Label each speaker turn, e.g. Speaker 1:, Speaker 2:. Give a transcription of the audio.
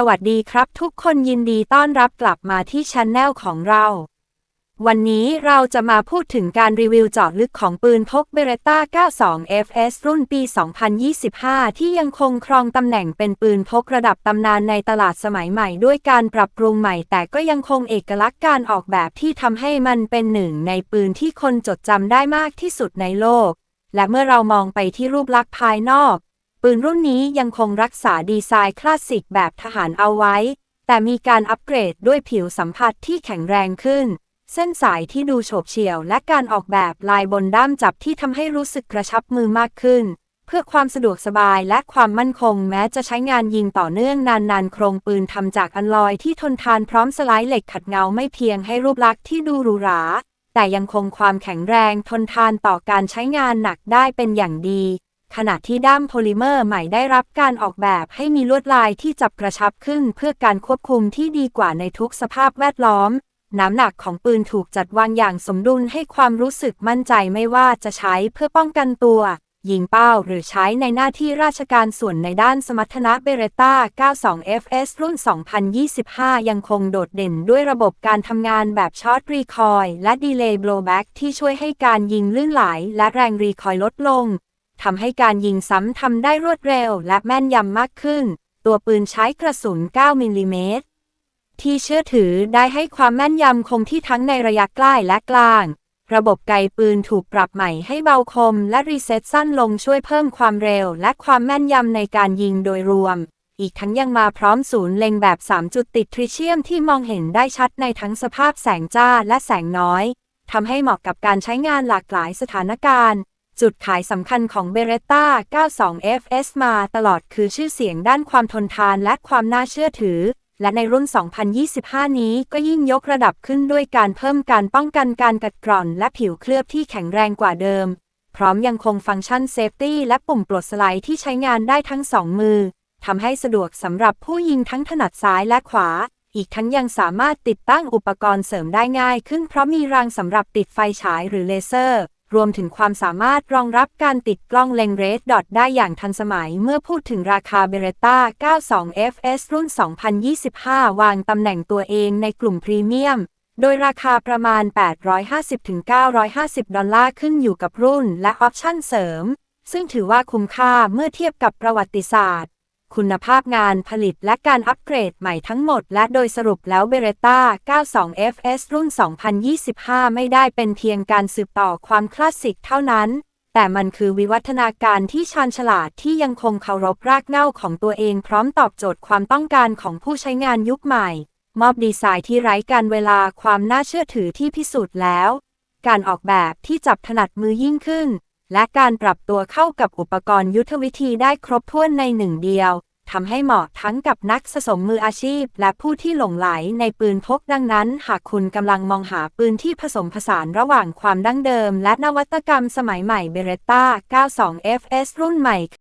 Speaker 1: สวัสดีครับทุกคนยินดีต้อนรับกลับมาที่ช anel ของเรา วันนี้เราจะมาพูดถึงการรีวิวเจาะลึกของปืนพกเบเรต้า92 FS รุ่นปี 2025 ที่ยังคงครองตำแหน่งเป็นปืนพกระดับตำนานในตลาดสมัยใหม่ด้วยการปรับปรุงใหม่ แต่ก็ยังคงเอกลักษณ์การออกแบบที่ทำให้มันเป็นหนึ่งในปืนที่คนจดจำได้มากที่สุดในโลก และเมื่อเรามองไปที่รูปลักษณ์ภายนอก ปืนรุ่นนี้ยังคงรักษาดีไซน์คลาสสิกแบบทหารเอาไว้ แต่มีการอัปเกรดด้วยผิวสัมผัสที่แข็งแรงขึ้น เส้นสายที่ดูโฉบเฉี่ยว และการออกแบบลายบนด้ามจับที่ทำให้รู้สึกกระชับมือมากขึ้น เพื่อความสะดวกสบายและความมั่นคงแม้จะใช้งานยิงต่อเนื่องนานๆ โครงปืนทำจากอัลลอยที่ทนทานพร้อมสไลด์เหล็กขัดเงาไม่เพียงให้รูปลักษณ์ที่ดูหรูหราแต่ยังคงความแข็งแรงทนทานต่อการใช้งานหนักได้เป็นอย่างดี ขณะที่ด้ามโพลิเมอร์ใหม่ได้รับการออกแบบให้มีลวดลายที่จับกระชับขึ้นเพื่อการควบคุมที่ดีกว่าในทุกสภาพแวดล้อม น้ำหนักของปืนถูกจัดวางอย่างสมดุลให้ความรู้สึกมั่นใจไม่ว่าจะใช้เพื่อป้องกันตัว ยิงเป้าหรือใช้ในหน้าที่ราชการส่วนในด้านสมรรถนะเบเรต้า 92 FS รุ่น 2025 ยังคงโดดเด่นด้วยระบบการทำงานแบบช็อตรีคอยและดีเลย์โบลแบ็กที่ช่วยให้การยิงลื่นไหลและแรงรีคอยลดลง ทำให้การยิงซ้ำทำได้รวดเร็วและแม่นยำมากขึ้น ตัวปืนใช้กระสุน 9 มิลลิเมตร ที่เชื่อถือได้ให้ความแม่นยำคงที่ทั้งในระยะใกล้และกลาง ระบบไกปืนถูกปรับใหม่ให้เบาคมและรีเซ็ตสั้นลงช่วยเพิ่มความเร็วและความแม่นยำในการยิงโดยรวม อีกทั้งยังมาพร้อมศูนย์เล็งแบบ 3 จุดติดทริเชียมที่มองเห็นได้ชัดในทั้งสภาพแสงจ้าและแสงน้อยทำให้เหมาะกับการใช้งานหลากหลายสถานการณ์ จุดขายสำคัญของ Beretta 92 FS มาตลอดคือชื่อเสียงด้านความทนทานและความน่าเชื่อถือ และในรุ่น 2025 นี้ก็ยิ่งยกระดับขึ้นด้วยการเพิ่มการป้องกันการกัดกร่อน และผิวเคลือบที่แข็งแรงกว่าเดิม พร้อมยังคงฟังก์ชันเซฟตี้และปุ่มปลดสไลด์ที่ใช้งานได้ทั้งสองมือทำให้สะดวกสำหรับผู้ยิงทั้งถนัดซ้ายและขวา อีกทั้งยังสามารถติดตั้งอุปกรณ์เสริมได้ง่าย ขึ้นเพราะมีรางสำหรับติดไฟฉายหรือเลเซอร์ รวมถึงความสามารถรองรับการติดกล้องเลงเรดดอทได้อย่างทันสมัยเมื่อพูดถึงราคา Beretta 92 FS รุ่น 2025 วางตำแหน่งตัวเองในกลุ่มพรีเมียม โดยราคาประมาณ 850-950 ดอลลาร์ขึ้นอยู่กับรุ่นและออปชั่นเสริม ซึ่งถือว่าคุ้มค่าเมื่อเทียบกับประวัติศาสตร์ คุณภาพงานผลิตและการอัปเกรดใหม่ทั้งหมด และโดยสรุปแล้ว Beretta 92 FS รุ่น 2025 ไม่ได้เป็นเพียงการสืบต่อความคลาสสิกเท่านั้น แต่มันคือวิวัฒนาการที่ชาญฉลาดที่ยังคงเคารพรากเหง้าของตัวเองพร้อมตอบโจทย์ความต้องการของผู้ใช้งานยุคใหม่ มอบดีไซน์ที่ไร้การเวลาความน่าเชื่อถือที่พิสูจน์แล้ว การออกแบบที่จับถนัดมือยิ่งขึ้น และการปรับตัวเข้ากับอุปกรณ์ยุทธวิธีได้ครบถ้วนในหนึ่งเดียวทำให้เหมาะทั้งกับนักสะสมมืออาชีพ และผู้ที่หลงไหลในปืนพกดังนั้น หากคุณกำลังมองหาปืนที่ผสมผสานระหว่างความดั้งเดิม และนวัตกรรมสมัยใหม่เบรตตา92 FS รุ่นใหม่